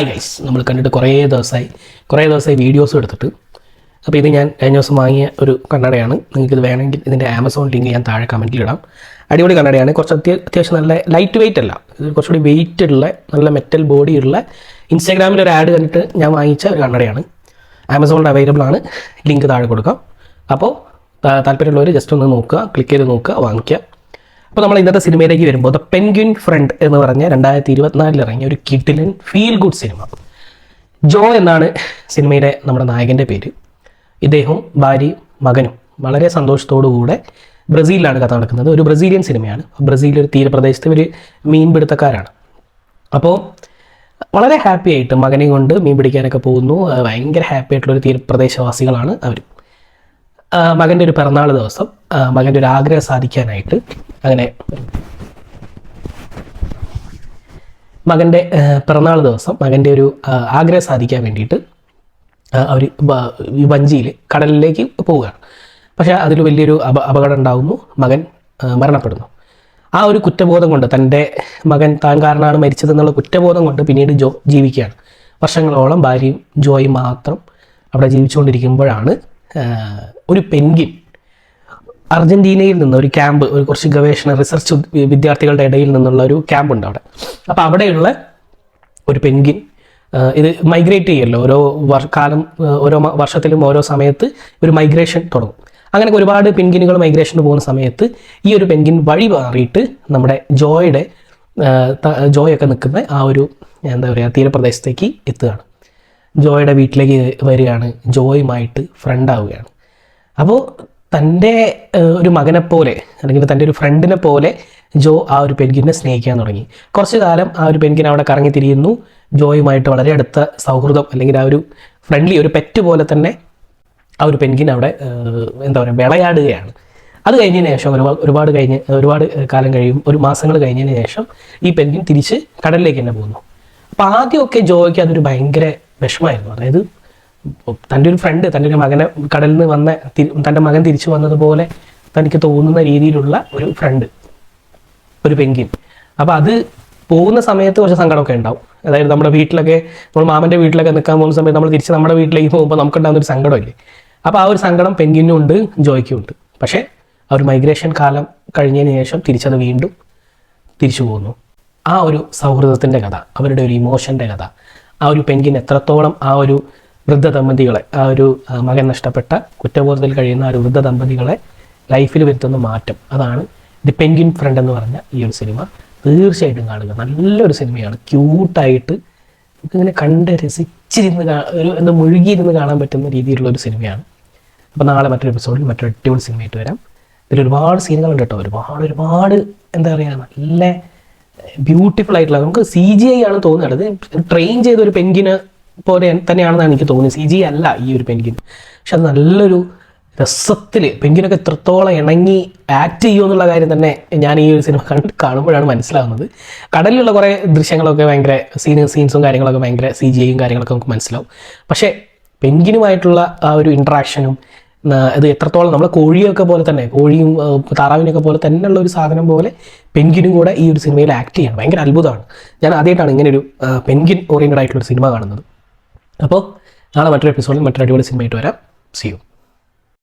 Hi guys നമ്മൾ കണ്ടിട്ട് കുറേ ദിവസമായി കുറേ ദിവസമായി വീഡിയോസും എടുത്തിട്ട്. അപ്പോൾ ഇത് ഞാൻ കഴിഞ്ഞ ദിവസം വാങ്ങിയ ഒരു കണ്ണടയാണ്. നിങ്ങൾക്കിത് വേണമെങ്കിൽ ഇതിന്റെ ആമസോൺ ലിങ്ക് ഞാൻ താഴെ കമന്റിൽ ഇടാം. അടിപൊളി കണ്ണടയാണ്. കുറച്ച് അത്യ അത്യാവശ്യം നല്ല ലൈറ്റ് വെയിറ്റ് അല്ല. ഇത് കുറച്ചുകൂടി വെയിറ്റ് ഉള്ള നല്ല മെറ്റൽ ബോഡി ഉള്ള ഇൻസ്റ്റാഗ്രാമിൽ ഒരു ആഡ് കണ്ടിട്ട് ഞാൻ വാങ്ങിച്ച ഒരു കണ്ണടയാണ്. ആമസോണിൽ അവൈലബിൾ ആണ്. ലിങ്ക് താഴെ കൊടുക്കാം. അപ്പോൾ താല്പര്യമുള്ളവർ ജസ്റ്റ് ഒന്ന് നോക്കുക ക്ലിക്ക് ചെയ്ത് നോക്കുക വാങ്ങിക്കുക. അപ്പോൾ നമ്മൾ ഇന്നത്തെ സിനിമയിലേക്ക് വരുമ്പോൾ ദ പെൻഗ്വിൻ ഫ്രണ്ട് എന്ന് പറഞ്ഞ രണ്ടായിരത്തി ഇരുപത്തിനാലിൽ ഇറങ്ങിയ ഒരു കിഡിലൻ ഫീൽ ഗുഡ് സിനിമ ജോ എന്നാണ് സിനിമയുടെ നമ്മുടെ നായകന്റെ പേര്. ഇദ്ദേഹവും ഭാര്യയും മകനും വളരെ സന്തോഷത്തോടുകൂടെ ബ്രസീലിലാണ് കഥ നടക്കുന്നത്. ഒരു ബ്രസീലിയൻ സിനിമയാണ്. ബ്രസീൽ ഒരു തീരപ്രദേശത്ത് ഒരു മീൻപിടുത്തക്കാരാണ്. അപ്പോൾ വളരെ ഹാപ്പി ആയിട്ട് മകനെ കൊണ്ട് മീൻ പിടിക്കാനൊക്കെ പോകുന്നു ഭയങ്കര ഹാപ്പി ആയിട്ടുള്ള ഒരു തീരപ്രദേശവാസികളാണ് അവർ മകന്റെ ഒരു പിറന്നാൾ ദിവസം മകന്റെ ഒരു ആഗ്രഹം സാധിക്കാനായിട്ട് അങ്ങനെ മകന്റെ പിറന്നാൾ ദിവസം മകന്റെ ഒരു ആഗ്രഹം സാധിക്കാൻ വേണ്ടിയിട്ട് അവർ വഞ്ചിയിൽ കടലിലേക്ക് പോവുകയാണ്. പക്ഷേ അതിൽ വലിയൊരു അപ അപകടം ഉണ്ടാകുന്നു മകൻ മരണപ്പെടുന്നു. ആ ഒരു കുറ്റബോധം കൊണ്ട് തന്റെ മകൻ താൻ കാരണമാണ് മരിച്ചതെന്നുള്ള കുറ്റബോധം കൊണ്ട് പിന്നീട് ജോ ജീവിക്കുകയാണ്. വർഷങ്ങളോളം ഭാര്യയും ജോയും മാത്രം അവിടെ ജീവിച്ചുകൊണ്ടിരിക്കുമ്പോഴാണ് ഒരു പെൻഗിൻ അർജന്റീനയിൽ നിന്ന് ഒരു ക്യാമ്പ് ഒരു കുറച്ച് ഗവേഷണ റിസർച്ച് വിദ്യാർത്ഥികളുടെ ഇടയിൽ നിന്നുള്ള ഒരു ക്യാമ്പ് ഉണ്ട് അവിടെ. അപ്പോൾ അവിടെയുള്ള ഒരു പെൻഗിൻ ഇത് മൈഗ്രേറ്റ് ചെയ്യല്ലോ. ഓരോ കാലം ഓരോ വർഷത്തിലും ഓരോ സമയത്ത് ഒരു മൈഗ്രേഷൻ തുടങ്ങും. അങ്ങനെ ഒരുപാട് പെൻഗിനുകൾ മൈഗ്രേഷന് പോകുന്ന സമയത്ത് ഈ ഒരു പെൻഗിൻ വഴി മാറിയിട്ട് നമ്മുടെ ജോയുടെ ജോയൊക്കെ നിൽക്കുന്ന ആ ഒരു എന്താ പറയുക തീരപ്രദേശത്തേക്ക് എത്തുകയാണ്. ജോയുടെ വീട്ടിലേക്ക് വരികയാണ്. ജോയുമായിട്ട് ഫ്രണ്ട് ആവുകയാണ്. അപ്പോൾ തന്റെ ഒരു മകനെ പോലെ അല്ലെങ്കിൽ തന്റെ ഒരു ഫ്രണ്ടിനെ പോലെ ജോ ആ ഒരു പെൻഗിനെ സ്നേഹിക്കാൻ തുടങ്ങി. കുറച്ച് കാലം ആ ഒരു പെൻഗിൻ അവിടെ കറങ്ങി തിരിയുന്നു. ജോയുമായിട്ട് വളരെ അടുത്ത സൗഹൃദം അല്ലെങ്കിൽ ആ ഒരു ഫ്രണ്ട്ലി ഒരു പെറ്റ് പോലെ തന്നെ ആ ഒരു പെൻഗിൻ അവിടെ എന്താ പറയുക വിളയാടുകയാണ്. അത് കഴിഞ്ഞതിന് ശേഷം ഒരുപാട് കഴിഞ്ഞ് ഒരുപാട് കാലം കഴിയും ഒരു മാസങ്ങൾ കഴിഞ്ഞതിന് ശേഷം ഈ പെൻഗിൻ തിരിച്ച് കടലിലേക്ക് തന്നെ പോകുന്നു. അപ്പോൾ ആദ്യമൊക്കെ ജോയ്ക്ക് അതൊരു ഭയങ്കര വിഷമമായിരുന്നു. അതായത് തന്റെ ഒരു ഫ്രണ്ട് തന്റെ ഒരു മകനെ കടലിൽ നിന്ന് വന്ന തന്റെ മകൻ തിരിച്ചു വന്നതുപോലെ തനിക്ക് തോന്നുന്ന രീതിയിലുള്ള ഒരു ഫ്രണ്ട് ഒരു പെൻഗിൻ അപ്പോൾ അത് പോകുന്ന സമയത്ത് കുറച്ച് സങ്കടമൊക്കെ ഉണ്ടാവും. അതായത് നമ്മുടെ വീട്ടിലൊക്കെ നമ്മൾ മാമന്റെ വീട്ടിലൊക്കെ നിൽക്കാൻ പോകുന്ന സമയത്ത് നമ്മൾ തിരിച്ച് നമ്മുടെ വീട്ടിലേക്ക് പോകുമ്പോൾ നമുക്കുണ്ടാകുന്ന ഒരു സങ്കടമില്ലേ? അപ്പോൾ ആ ഒരു സങ്കടം പെൻഗിനും ഉണ്ട് ജോയ്ക്കും ഉണ്ട്. പക്ഷേ ആ ഒരു മൈഗ്രേഷൻ കാലം കഴിഞ്ഞതിന് ശേഷം തിരിച്ചത് വീണ്ടും തിരിച്ചു പോകുന്നു ആ ഒരു സൗഹൃദത്തിന്റെ കഥ അവരുടെ ഒരു ഇമോഷന്റെ കഥ. ഒരു പെൻഗിൻ എത്രത്തോളം ആ ഒരു വൃദ്ധ ദമ്പതികളെ ആ ഒരു മകൻ നഷ്ടപ്പെട്ട കുറ്റബോധത്തിൽ കഴിയുന്ന ആ ഒരു വൃദ്ധ ദമ്പതികളെ ലൈഫിൽ വരുത്തുന്ന മാറ്റം. അതാണ് ദി പെൻഗിൻ ഫ്രണ്ട് എന്ന് പറഞ്ഞ ഈ ഒരു സിനിമ. തീർച്ചയായിട്ടും കാണുക. നല്ലൊരു സിനിമയാണ്. ക്യൂട്ടായിട്ട് നമുക്കിങ്ങനെ കണ്ട് രസിച്ചിരുന്ന് ഒരു എന്താ മുഴുകിയിരുന്ന് കാണാൻ പറ്റുന്ന രീതിയിലുള്ള ഒരു സിനിമയാണ്. അപ്പോൾ നാളെ മറ്റൊരു എപ്പിസോഡിൽ മറ്റൊരു അടിപൊളി സിനിമയായിട്ട് വരാം. ഇതിൽ ഒരുപാട് സീനുകളുണ്ട് കേട്ടോ. ഒരുപാട് ഒരുപാട് എന്താ പറയുക നല്ല ബ്യൂട്ടിഫുൾ ആയിട്ടുള്ള നമുക്ക് സി ജി ഐ ആണ് തോന്നുന്നത്. ട്രെയിൻ ചെയ്ത ഒരു പെൻഗിന് പോലെ തന്നെയാണെന്നാണ് എനിക്ക് തോന്നുന്നത്. സി ജി അല്ല ഈ ഒരു പെൻഗിൻ പക്ഷെ അത് നല്ലൊരു രസത്തിൽ പെൻഗിനൊക്കെ എത്രത്തോളം ഇണങ്ങി ആക്ട് ചെയ്യുമോ എന്നുള്ള കാര്യം തന്നെ ഞാൻ ഈ ഒരു സിനിമ കണ്ട് കാണുമ്പോഴാണ് മനസ്സിലാവുന്നത്. കടലിലുള്ള കുറേ ദൃശ്യങ്ങളൊക്കെ ഭയങ്കര സീൻ സീൻസും കാര്യങ്ങളൊക്കെ ഭയങ്കര സി ജി ഐയും കാര്യങ്ങളൊക്കെ നമുക്ക് മനസ്സിലാവും. പക്ഷേ പെൻഗിനുമായിട്ടുള്ള ആ ഒരു ഇൻട്രാക്ഷനും ഇത് എത്രത്തോളം നമ്മൾ കോഴിയൊക്കെ പോലെ തന്നെ കോഴിയും താറാവിനൊക്കെ പോലെ ഉള്ള ഒരു സാധനം പോലെ പെൻഗിനും കൂടെ ഈ ഒരു സിനിമയിൽ ആക്ട് ചെയ്യണം. ഭയങ്കര അത്ഭുതമാണ്. ഞാൻ ആദ്യമായിട്ടാണ് ഇങ്ങനെ ഒരു പെൻഗിൻ ഓറിയന്റഡ് ആയിട്ടുള്ള സിനിമ കാണുന്നത്. അപ്പോൾ നാളെ മറ്റൊരു എപ്പിസോഡിൽ മറ്റൊരു അടിപൊളി സിനിമയായിട്ട് വരാം. സി